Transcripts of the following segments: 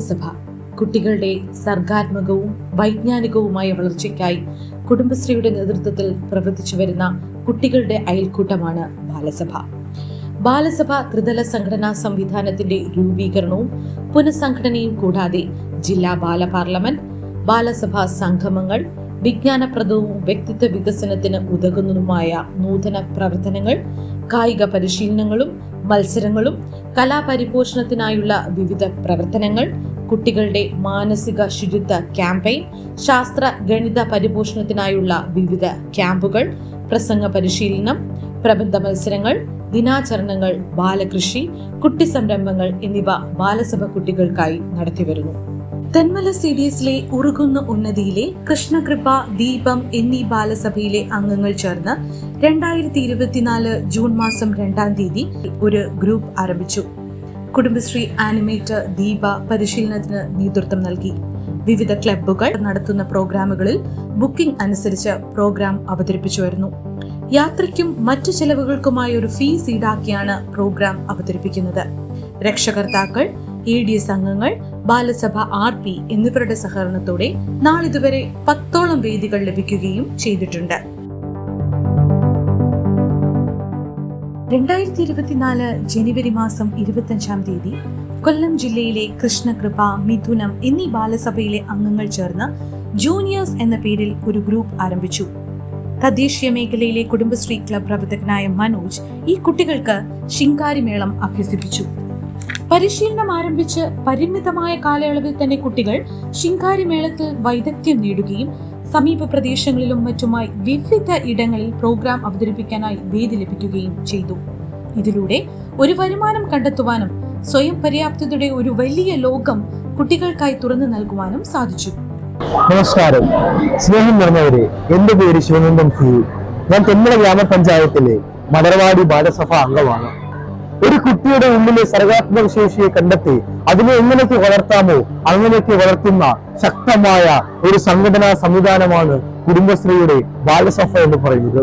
ബാലസഭ കുട്ടികളുടെ സർഗാത്മകവും വൈജ്ഞാനികവുമായ വളർച്ചയ്ക്കായി കുടുംബശ്രീയുടെ നേതൃത്വത്തിൽ പ്രവർത്തിച്ചു വരുന്ന കുട്ടികളുടെ അയൽക്കൂട്ടമാണ് ബാലസഭ. ബാലസഭ ത്രിതല സംഘടനാ സംവിധാനത്തിന്റെ രൂപീകരണവും പുനഃസംഘടനയും കൂടാതെ ജില്ലാ ബാല പാർലമെന്റ് ബാലസഭാ സംഗമങ്ങൾ വിജ്ഞാനപ്രദവും വ്യക്തിത്വ വികസനത്തിന് ഉതകുന്നതുമായ നൂതന പ്രവർത്തനങ്ങൾ കായിക പരിശീലനങ്ങളും മത്സരങ്ങളും കലാപരിപോഷണത്തിനായുള്ള വിവിധ പ്രവർത്തനങ്ങൾ കുട്ടികളുടെ മാനസിക ശുചിത്വ ക്യാമ്പയിൻ ശാസ്ത്ര ഗണിത പരിപോഷണത്തിനായുള്ള വിവിധ ക്യാമ്പുകൾ പ്രസംഗ പരിശീലനം പ്രബന്ധ മത്സരങ്ങൾ ദിനാചരണങ്ങൾ ബാലകൃഷി കുട്ടി സംരംഭങ്ങൾ എന്നിവ ബാലസഭ കുട്ടികൾക്കായി നടത്തിവരുന്നു തെന്മല സി ഡി എസിലെ ഉറുകുന്ന ഉന്നതിയിലെ കൃഷ്ണകൃപ ദീപം എന്നീ ബാലസഭയിലെ അംഗങ്ങൾ ചേർന്ന് രണ്ടായിരത്തി ഇരുപത്തിനാല് ജൂൺ മാസം രണ്ടാം തീയതി ഒരു ഗ്രൂപ്പ് ആരംഭിച്ചു. കുടുംബശ്രീ ആനിമേറ്റർ ദീപ പരിശീലനത്തിന് നേതൃത്വം നൽകി. വിവിധ ക്ലബ്ബുകൾ നടത്തുന്ന പ്രോഗ്രാമുകളിൽ ബുക്കിംഗ് അനുസരിച്ച് പ്രോഗ്രാം അവതരിപ്പിച്ചു വരുന്നു യാത്രയ്ക്കും മറ്റു ചെലവുകൾക്കുമായി ഒരു ഫീസ് ഈടാക്കിയാണ് പ്രോഗ്രാം അവതരിപ്പിക്കുന്നത്. രക്ഷകർത്താക്കൾ എ ഡി എസ് അംഗങ്ങൾ ബാലസഭ ആർ പി എന്നിവരുടെ സഹകരണത്തോടെ നാളിതുവരെ പത്തോളം വേദികൾ ലഭിക്കുകയും ചെയ്തിട്ടുണ്ട്. രണ്ടായിരത്തി ഇരുപത്തിനാല് ജനുവരി മാസം ഇരുപത്തഞ്ചാം തീയതി കൊല്ലം ജില്ലയിലെ കൃഷ്ണകൃപ മിഥുനം എന്നീ ബാലസഭയിലെ അംഗങ്ങൾ ചേർന്ന് ജൂനിയേഴ്സ് എന്ന പേരിൽ ഒരു ഗ്രൂപ്പ് ആരംഭിച്ചു. തദ്ദേശീയ മേഖലയിലെ കുടുംബശ്രീ ക്ലബ് പ്രവർത്തകനായ മനോജ് ഈ കുട്ടികൾക്ക് ശിങ്കാരിമേളം അഭ്യസിപ്പിച്ചു. പരിശീലനം ആരംഭിച്ച് പരിമിതമായ കാലയളവിൽ തന്നെ കുട്ടികൾ ശിങ്കാരി ശിങ്കാരിമേളത്തിൽ വൈദഗ്ധ്യം നേടുകയും സമീപ പ്രദേശങ്ങളിലും മറ്റുമായി വിവിധ ഇടങ്ങളിൽ പ്രോഗ്രാം അവതരിപ്പിക്കാനായി വേദി ലഭിക്കുകയും ചെയ്തു. ഇതിലൂടെ ഒരു വരുമാനം കണ്ടെത്തുവാനും സ്വയം പര്യാപ്തതയുടെ ഒരു വലിയ ലോകം കുട്ടികൾക്കായി തുറന്നു നൽകുവാനും സാധിച്ചു. നമസ്കാരം. സ്നേഹം നിറഞ്ഞവരെ എന്റെ പേര് ശിവനന്ദൻ സി. ഞാൻ തെന്മല ഗ്രാമപഞ്ചായത്തിലെ മലർവാടി ബാലസഭ അംഗമാണ്. ഒരു കുട്ടിയുടെ ഉള്ളിലെ സർഗാത്മക ശേഷിയെ കണ്ടെത്തി അതിനെ എങ്ങനെയൊക്കെ വളർത്താമോ അങ്ങനെയൊക്കെ വളർത്തുന്ന ശക്തമായ ഒരു സംഘടനാ സംവിധാനമാണ് കുടുംബശ്രീയുടെ ബാലസഭ എന്ന് പറയുന്നത്.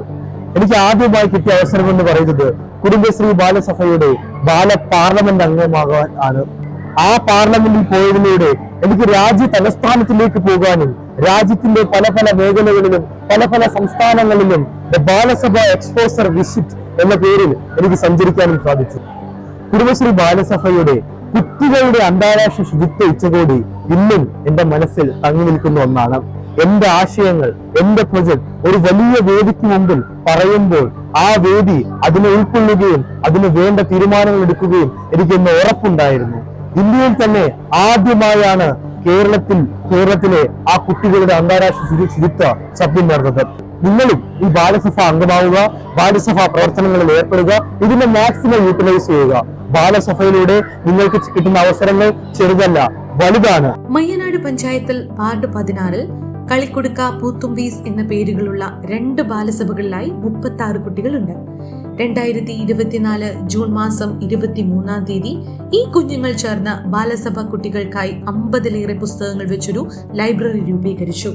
എനിക്ക് ആദ്യമായി കിട്ടിയ അവസരം എന്ന് പറയുന്നത് കുടുംബശ്രീ ബാലസഭയുടെ ബാല പാർലമെന്റ് അംഗമാകാൻ ആണ്. ആ പാർലമെന്റിൽ പോയതിലൂടെ എനിക്ക് രാജ്യ തലസ്ഥാനത്തിലേക്ക് പോകാനും രാജ്യത്തിന്റെ പല പല മേഖലകളിലും പല പല സംസ്ഥാനങ്ങളിലും ബാലസഭ എക്സ്പോസർ വിസിറ്റ് എന്ന പേരിൽ എനിക്ക് സഞ്ചരിക്കാനും സാധിച്ചു. കുടുംബശ്രീ ബാലസഭയുടെ കുട്ടികളുടെ അന്താരാഷ്ട്ര ശുചിത്വ ഉച്ചകോടി ഇന്നും എന്റെ മനസ്സിൽ തങ്ങി നിൽക്കുന്ന ഒന്നാണ്. എന്റെ ആശയങ്ങൾ എന്റെ പ്രൊജക്ട് ഒരു വലിയ വേദിക്ക് മുമ്പിൽ പറയുമ്പോൾ ആ വേദി അതിനെ ഉൾക്കൊള്ളുകയും അതിന് വേണ്ട തീരുമാനങ്ങൾ എടുക്കുകയും എനിക്കൊന്ന് ഉറപ്പുണ്ടായിരുന്നു. ഇന്ത്യയിൽ തന്നെ ആദ്യമായാണ് കേരളത്തിൽ കേരളത്തിലെ ആ കുട്ടികളുടെ അന്താരാഷ്ട്ര ശുചി- ശുചിത്വ ശബ്ദം നേർന്നത് നിങ്ങളും ഈ ബാലസഭ അംഗമാവുക ബാലസഭ പ്രവർത്തനങ്ങളിൽ ഏർപ്പെടുക ഇതിനെ മാക്സിമം യൂട്ടിലൈസ് ചെയ്യുക. ബാലസഭയിലൂടെ നിങ്ങൾക്ക് കിട്ടുന്ന അവസരങ്ങൾ ചെറുതല്ല വലുതാണ്. മയ്യനാട് പഞ്ചായത്തിൽ വാർഡ് പതിനാറിൽ കളിക്കൊടുക്ക പൂത്തുമ്പീസ് എന്ന പേരുകളുള്ള രണ്ട് ബാലസഭകളിലായി മുപ്പത്തി ആറ് കുട്ടികളുണ്ട്. രണ്ടായിരത്തി ഇരുപത്തിനാല് ജൂൺ മാസം ഇരുപത്തി മൂന്നാം തീയതി ഈ കുഞ്ഞുങ്ങൾ ചേർന്ന് ബാലസഭ കുട്ടികൾക്കായി അമ്പതിലേറെ പുസ്തകങ്ങൾ വെച്ചൊരു ലൈബ്രറി രൂപീകരിച്ചു.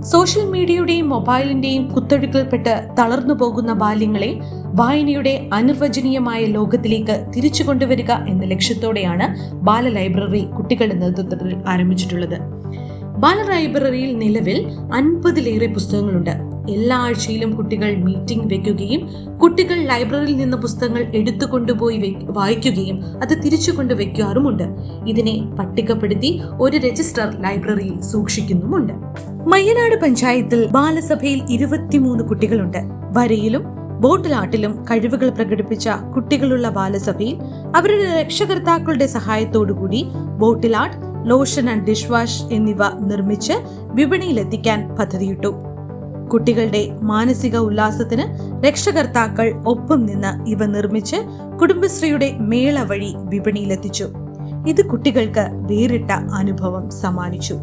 സോഷ്യൽ മീഡിയയുടെയും മൊബൈലിന്റെയും കുത്തൊഴുക്കിൽപ്പെട്ട് തളർന്നു പോകുന്ന ബാല്യങ്ങളെ വായനയുടെ അനിർവചനീയമായ ലോകത്തിലേക്ക് തിരിച്ചു കൊണ്ടുവരിക എന്ന ലക്ഷ്യത്തോടെയാണ് ബാല ലൈബ്രറി കുട്ടികളുടെ നേതൃത്വത്തിൽ ആരംഭിച്ചിട്ടുള്ളത്. ബാല ലൈബ്രറിയിൽ നിലവിൽ അൻപതിലേറെ പുസ്തകങ്ങളുണ്ട്. എല്ലാ ആഴ്ചയിലും കുട്ടികൾ മീറ്റിംഗ് വെക്കുകയും കുട്ടികൾ ലൈബ്രറിയിൽ നിന്ന് പുസ്തകങ്ങൾ എടുത്തു കൊണ്ടുപോയി വായിക്കുകയും അത് തിരിച്ചു കൊണ്ടുവയ്ക്കാറുമുണ്ട് ഇതിനെ പട്ടികപ്പെടുത്തി ഒരു രജിസ്റ്റർ ലൈബ്രറിയിൽ സൂക്ഷിക്കുന്നുമുണ്ട്. മയ്യനാട് പഞ്ചായത്തിൽ ബാലസഭയിൽ ഇരുപത്തിമൂന്ന് കുട്ടികളുണ്ട്. വരയിലും ബോട്ടിലാട്ടിലും കഴിവുകൾ പ്രകടിപ്പിച്ച കുട്ടികളുള്ള ബാലസഭയിൽ അവരുടെ രക്ഷകർത്താക്കളുടെ സഹായത്തോടുകൂടി ബോട്ടിലാട്ട് ലോഷൻ ആൻഡ് ഡിഷ് വാഷ് എന്നിവ നിർമ്മിച്ച് വിപണിയിലെത്തിക്കാൻ പദ്ധതിയിട്ടു. കുട്ടികളുടെ മാനസിക ഉല്ലാസത്തിന് രക്ഷകർത്താക്കൾ ഒപ്പം നിന്ന് ഇവ നിർമ്മിച്ച് കുടുംബശ്രീയുടെ മേള വഴി വിപണിയിലെത്തിച്ചു. ഇത് കുട്ടികൾക്ക് വേറിട്ട അനുഭവം സമ്മാനിച്ചു.